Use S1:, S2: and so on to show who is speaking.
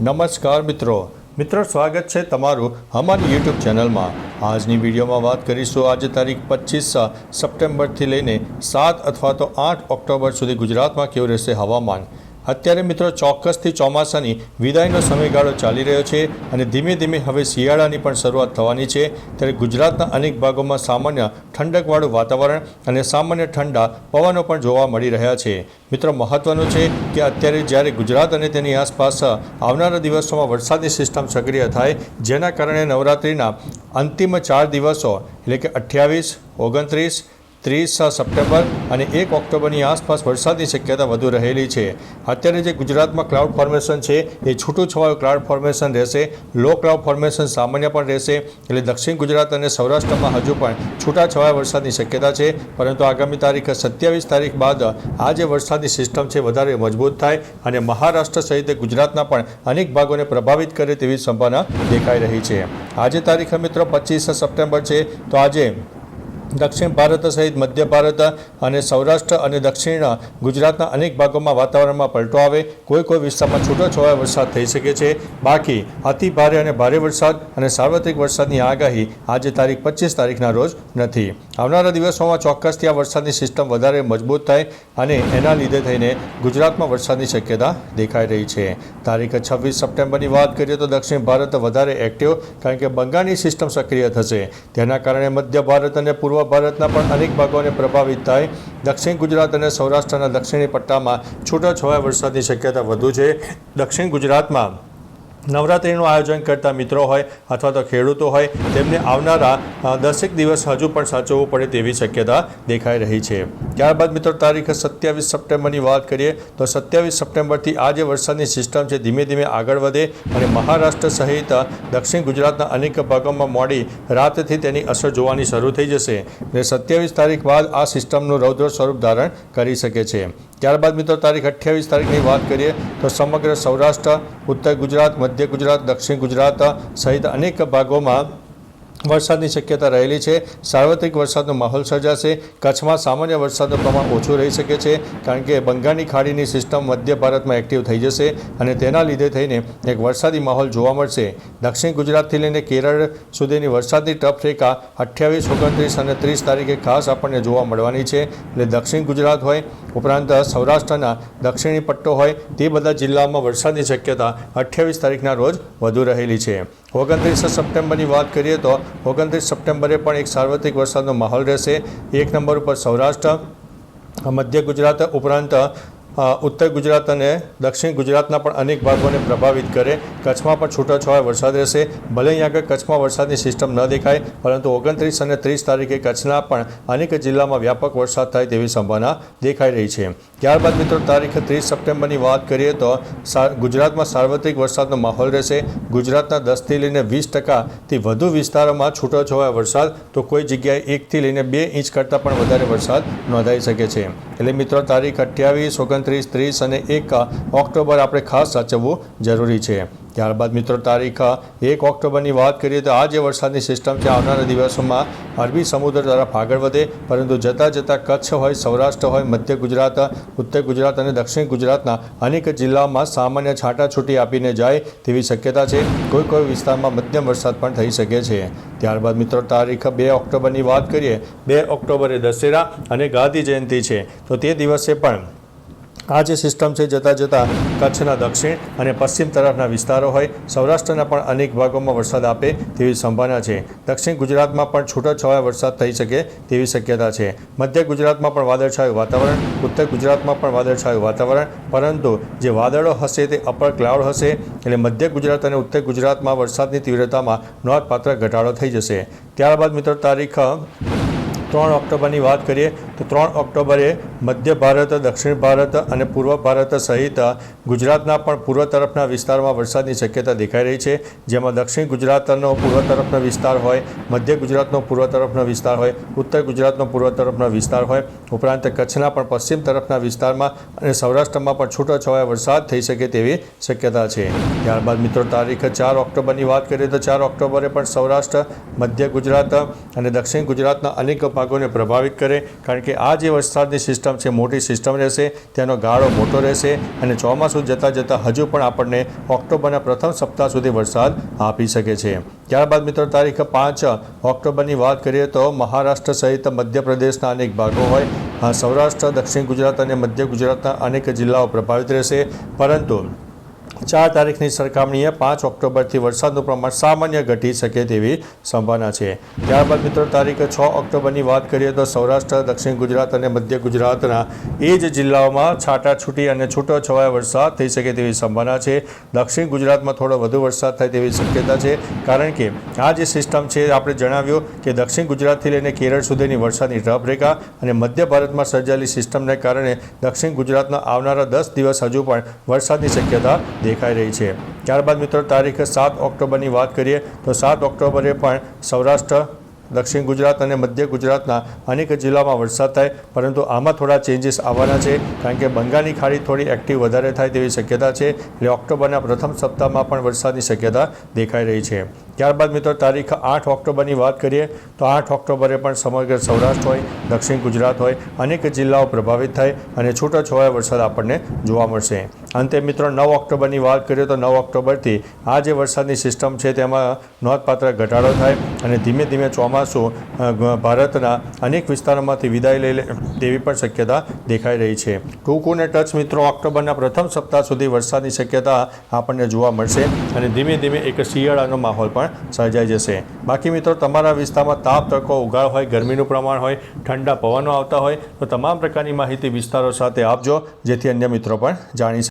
S1: નમસ્કાર મિત્રો. મિત્રો, સ્વાગત છે તમારું અમારી યુટ્યુબ ચેનલમાં. આજની વિડીયોમાં વાત કરીશું આજે તારીખ પચીસ સપ્ટેમ્બરથી લઈને સાત અથવા તો આઠ ઓક્ટોબર સુધી ગુજરાતમાં કેવું રહેશે હવામાન. અત્યારે મિત્રો ચોક્કસથી ચોમાસાની વિદાયનો સમયગાળો ચાલી રહ્યો છે અને ધીમે ધીમે હવે શિયાળાની પણ શરૂઆત થવાની છે. ત્યારે ગુજરાતના અનેક ભાગોમાં સામાન્ય ઠંડકવાળું વાતાવરણ અને સામાન્ય ઠંડા પવનો પણ જોવા મળી રહ્યા છે. મિત્રો મહત્વનું છે કે અત્યારે જ્યારે ગુજરાત અને તેની આસપાસ આવનારા દિવસોમાં વરસાદની સિસ્ટમ સક્રિય થાય, જેના કારણે નવરાત્રિના અંતિમ ચાર દિવસો એટલે કે અઠ્યાવીસ, ઓગણત્રીસ ત્રીસ સપ્ટેમ્બર અને એક ઓક્ટોબરની આસપાસ વરસાદની શક્યતા વધુ રહેલી છે. અત્યારે જે ગુજરાતમાં ક્લાઉડ ફોર્મેશન છે, એ છૂટું છવાયું ક્લાઉડ ફોર્મેશન રહેશે. લો ક્લાઉડ ફોર્મેશન સામાન્ય પણ રહેશે, એટલે દક્ષિણ ગુજરાત અને સૌરાષ્ટ્રમાં હજુ પણ છૂટા છવાયા વરસાદની શક્યતા છે, પરંતુ આગામી તારીખ સત્યાવીસ તારીખ બાદ આ જે વરસાદની સિસ્ટમ છે, વધારે મજબૂત થાય અને મહારાષ્ટ્ર સહિત ગુજરાતના પણ અનેક ભાગોને પ્રભાવિત કરે તેવી સંભાવના દેખાઈ રહી છે. આજે તારીખ મિત્રો પચીસ સપ્ટેમ્બર છે, તો આજે દક્ષિણ ભારત સહિત મધ્ય ભારત અને સૌરાષ્ટ્ર અને દક્ષિણ ગુજરાતના અનેક ભાગોમાં વાતાવરણમાં પલટો આવે. કોઈ કોઈ વિસ્તારમાં છૂટોછવાયો વરસાદ થઈ શકે છે. બાકી અતિ ભારે અને ભારે વરસાદ અને સાર્વત્રિક વરસાદની આગાહી આજે તારીખ પચીસ તારીખના રોજ નથી. આવનારા દિવસોમાં ચોક્કસથી આ વરસાદની સિસ્ટમ વધારે મજબૂત થાય અને એના લીધે થઈને ગુજરાતમાં વરસાદની શક્યતા દેખાઈ રહી છે. તારીખ છવ્વીસ સપ્ટેમ્બરની વાત કરીએ તો દક્ષિણ ભારત વધારે એક્ટિવ કારણ કે બંગાળની સિસ્ટમ સક્રિય થશે. તેના કારણે મધ્ય ભારત અને પૂર્વ ભારતના પણ અનેક ભાગોને પ્રભાવિત થાય. દક્ષિણ ગુજરાત અને સૌરાષ્ટ્રના દક્ષિણી પટ્ટામાં છૂટાછવાયા વરસાદની શક્યતા વધુ છે. દક્ષિણ ગુજરાતમાં નવરાત્રિનું આયોજન કરતા મિત્રો હોય અથવા તો ખેડૂતો હોય, તેમને આવનારા દસેક દિવસ હજુ પણ સાચવવું પડે તેવી શક્યતા દેખાઈ રહી છે. ત્યારબાદ મિત્રો તારીખ સત્યાવીસ સપ્ટેમ્બરની વાત કરીએ, તો સત્યાવીસ સપ્ટેમ્બરથી આ જે વરસાદની સિસ્ટમ છે, ધીમે ધીમે આગળ વધે અને મહારાષ્ટ્ર સહિત દક્ષિણ ગુજરાતના અનેક ભાગોમાં મોડી રાતથી તેની અસર જોવાની શરૂ થઈ જશે. અને સત્યાવીસ તારીખ બાદ આ સિસ્ટમનું રૌદ્ર સ્વરૂપ ધારણ કરી શકે છે. ત્યારબાદ મિત્રો તારીખ અઠ્યાવીસ તારીખની વાત કરીએ તો સમગ્ર સૌરાષ્ટ્ર, ઉત્તર ગુજરાત, મધ્ય ગુજરાત, દક્ષિણ ગુજરાત સહિત અનેક ભાગોમાં વરસાદની શક્યતા રહેલી છે. સાર્વત્રિક વરસાદનો માહોલ સર્જાશે. કચ્છમાં સામાન્ય વરસાદનું પ્રમાણ ઓછું રહી શકે છે, કારણ કે બંગાળની ખાડીની સિસ્ટમ મધ્ય ભારતમાં એક્ટિવ થઈ જશે અને તેના લીધે થઈને એક વરસાદી માહોલ જોવા મળશે. દક્ષિણ ગુજરાતથી લઈને કેરળ સુધીની વરસાદની ટફ રેખા અઠ્યાવીસ, ઓગણત્રીસ અને ત્રીસ તારીખે ખાસ આપણને જોવા મળવાની છે. એટલે દક્ષિણ ગુજરાત હોય, ઉપરાંત સૌરાષ્ટ્રના દક્ષિણી પટ્ટો હોય, તે બધા જિલ્લાઓમાં વરસાદની શક્યતા અઠ્યાવીસ તારીખના રોજ વધુ રહેલી છે. ઓગણત્રીસ સપ્ટેમ્બરની વાત કરીએ તો ઓગણત્રીસ સપ્ટેમ્બરે પણ એક સાર્વત્રિક વરસાદનો માહોલ રહેશે. એક નંબર ઉપર સૌરાષ્ટ્ર, મધ્ય ગુજરાત ઉપરાંત ઉત્તર ગુજરાત અને દક્ષિણ ગુજરાતના પણ અનેક ભાગોને પ્રભાવિત કરે. કચ્છમાં પણ છૂટાછવાયા વરસાદ રહેશે. ભલે અહીં આગળ કચ્છમાં વરસાદની સિસ્ટમ ન દેખાય, પરંતુ ઓગણત્રીસ અને ત્રીસ તારીખે કચ્છના પણ અનેક જિલ્લામાં વ્યાપક વરસાદ થાય તેવી સંભાવના દેખાઈ રહી છે. ત્યારબાદ મિત્રો, તારીખ ત્રીસ સપ્ટેમ્બરની વાત કરીએ તો ગુજરાતમાં સાર્વત્રિક વરસાદનો માહોલ રહેશે. ગુજરાતના દસથી લઈને વીસ ટકાથી વધુ વિસ્તારોમાં છૂટોછવાયા વરસાદ, તો કોઈ જગ્યાએ એકથી લઈને બે ઇંચ કરતાં પણ વધારે વરસાદ નોંધાઈ શકે છે. એટલે મિત્રો, તારીખ અઠ્યાવીસ ઓગણત્રીસ, ત્રીસ અને એક ઓક્ટોબર આપણે ખાસ સાચવવું જરૂરી છે. ત્યારબાદ મિત્રો, તારીખ એક ઓક્ટોબરની વાત કરીએ તો આ જે વરસાદની સિસ્ટમ છે, આવનારા દિવસોમાં અરબી સમુદ્ર તરફ આગળ વધે, પરંતુ જતાં જતાં કચ્છ હોય, સૌરાષ્ટ્ર હોય, મધ્ય ગુજરાત, ઉત્તર ગુજરાત અને દક્ષિણ ગુજરાતના અનેક જિલ્લાઓમાં સામાન્ય છાંટાછૂટી આપીને જાય તેવી શક્યતા છે. કોઈ કોઈ વિસ્તારમાં મધ્યમ વરસાદ પણ થઈ શકે છે. ત્યારબાદ મિત્રો, તારીખ બે ઓક્ટોબરની વાત કરીએ, બે ઓક્ટોબરે દશેરા અને ગાંધી જયંતિ છે. તો તે દિવસે પણ આ જે સિસ્ટમ છે, જતાં જતાં કચ્છના દક્ષિણ અને પશ્ચિમ તરફના વિસ્તારો હોય, સૌરાષ્ટ્રના પણ અનેક ભાગોમાં વરસાદ આપે તેવી સંભાવના છે. દક્ષિણ ગુજરાતમાં પણ છૂટાછવાયા વરસાદ થઈ શકે તેવી શક્યતા છે. મધ્ય ગુજરાતમાં પણ વાદળછાયું વાતાવરણ, ઉત્તર ગુજરાતમાં પણ વાદળછાયું વાતાવરણ, પરંતુ જે વાદળો હશે તે અપર ક્લાઉડ હશે એટલે મધ્ય ગુજરાત અને ઉત્તર ગુજરાતમાં વરસાદની તીવ્રતામાં નોંધપાત્ર ઘટાડો થઈ જશે. ત્યારબાદ મિત્રો તારીખ ત્રણ ઓક્ટોબરની વાત કરીએ, તો ત્રણ ઓક્ટોબરે મધ્ય ભારત, દક્ષિણ ભારત અને પૂર્વ ભારત સહિત ગુજરાતના પણ પૂર્વ તરફના વિસ્તારમાં વરસાદની શક્યતા દેખાઈ રહી છે. જેમાં દક્ષિણ ગુજરાતનો પૂર્વ તરફનો વિસ્તાર હોય, મધ્ય ગુજરાતનો પૂર્વ તરફનો વિસ્તાર હોય, ઉત્તર ગુજરાતનો પૂર્વ તરફનો વિસ્તાર હોય, ઉપરાંત કચ્છના પણ પશ્ચિમ તરફના વિસ્તારમાં અને સૌરાષ્ટ્રમાં પણ છૂટોછવાયા વરસાદ થઈ શકે તેવી શક્યતા છે. ત્યારબાદ મિત્રો, તારીખ ચાર ઓક્ટોબરની વાત કરીએ તો ચાર ઓક્ટોબરે પણ સૌરાષ્ટ્ર, મધ્ય ગુજરાત અને દક્ષિણ ગુજરાતના અનેક ભાગોને પ્રભાવિત કરે, કારણ કે આ જે વરસાદની સિસ્ટમ સિસ્ટમ છે, મોટી સિસ્ટમ રહેશે તેનો ગાળો મોટો રહેશે અને ચોમાસું જતાં જતાં હજુ પણ આપણને ઓક્ટોબરના પ્રથમ સપ્તાહ સુધી વરસાદ આપી શકે છે. ત્યારબાદ મિત્રો, તારીખ પાંચ ઓક્ટોબરની વાત કરીએ તો મહારાષ્ટ્ર સહિત મધ્યપ્રદેશના અનેક ભાગો હોય. સૌરાષ્ટ્ર, દક્ષિણ ગુજરાત અને મધ્ય ગુજરાતના અનેક જિલ્લાઓ પ્રભાવિત રહેશે. પરંતુ ચાર તારીખની સરખામણીએ પાંચ ઓક્ટોબરથી વરસાદનું પ્રમાણ સામાન્ય ઘટી શકે તેવી સંભાવના છે. ત્યારબાદ મિત્રો, તારીખ છ ઓક્ટોબરની વાત કરીએ તો સૌરાષ્ટ્ર, દક્ષિણ ગુજરાત અને મધ્ય ગુજરાતના એ જ જિલ્લાઓમાં છાટાછૂટી અને છૂટો છવાયો વરસાદ થઈ શકે તેવી સંભાવના છે. દક્ષિણ ગુજરાતમાં થોડો વધુ વરસાદ થાય તેવી શક્યતા છે. કારણ કે આ જે સિસ્ટમ છે, આપણે જણાવ્યું કે દક્ષિણ ગુજરાતથી લઈને કેરળ સુધીની વરસાદની રફ રેખા અને મધ્ય ભારતમાં સર્જાયેલી સિસ્ટમને કારણે દક્ષિણ ગુજરાતના આવનારા દસ દિવસ હજુ પણ વરસાદની શક્યતા દેખાઈ રહી છે. ત્યારબાદ મિત્રો, તારીખ સાત ઓક્ટોબરની વાત કરીએ તો સાત ઓક્ટોબરે પણ સૌરાષ્ટ્ર દક્ષિણ ગુજરાત અને મધ્ય ગુજરાતના અનેક જિલ્લામાં વરસાદ થાય, પરંતુ આમાં થોડા ચેન્જીસ આવવાના છે, કારણ કે બંગાળની ખાડી થોડી એક્ટિવ વધારે થાય તેવી શક્યતા છે. એટલે ઓક્ટોબરના પ્રથમ સપ્તાહમાં પણ વરસાદની શક્યતા દેખાઈ રહી છે. ત્યારબાદ મિત્રો, તારીખ આઠ ઓક્ટોબરની વાત કરીએ, તો આઠ ઓક્ટોબરે પણ સમગ્ર સૌરાષ્ટ્ર હોય, દક્ષિણ ગુજરાત હોય, અનેક જિલ્લાઓ પ્રભાવિત થાય અને છૂટો છવાયો વરસાદ આપણને જોવા મળશે. અંતે મિત્રો, નવ ઓક્ટોબરની વાત કરીએ તો નવ ઓક્ટોબરથી આ જે વરસાદની સિસ્ટમ છે તેમાં નોંધપાત્ર ઘટાડો થાય અને ધીમે ધીમે ચોમાસું અ, ભારતના અનેક વિસ્તારોમાંથી વિદાય લઈ લે તેવી પણ શક્યતા દેખાઈ રહી છે. ટૂંકું અને ટચ મિત્રો ઓક્ટોબરના પ્રથમ સપ્તાહ સુધી વરસાદની શક્યતા આપણને જોવા મળશે અને ધીમે ધીમે એક શિયાળાનો માહોલ પણ સર્જાઈ જશે. બાકી મિત્રો તમારા વિસ્તારમાં તાપ તડકો ઉગાડ હોય ગરમીનું પ્રમાણ હોય ઠંડા પવનો આવતા હોય તો તમામ પ્રકારની માહિતી વિસ્તારો સાથે આપજો જેથી અન્ય મિત્રો પણ જાણી શકે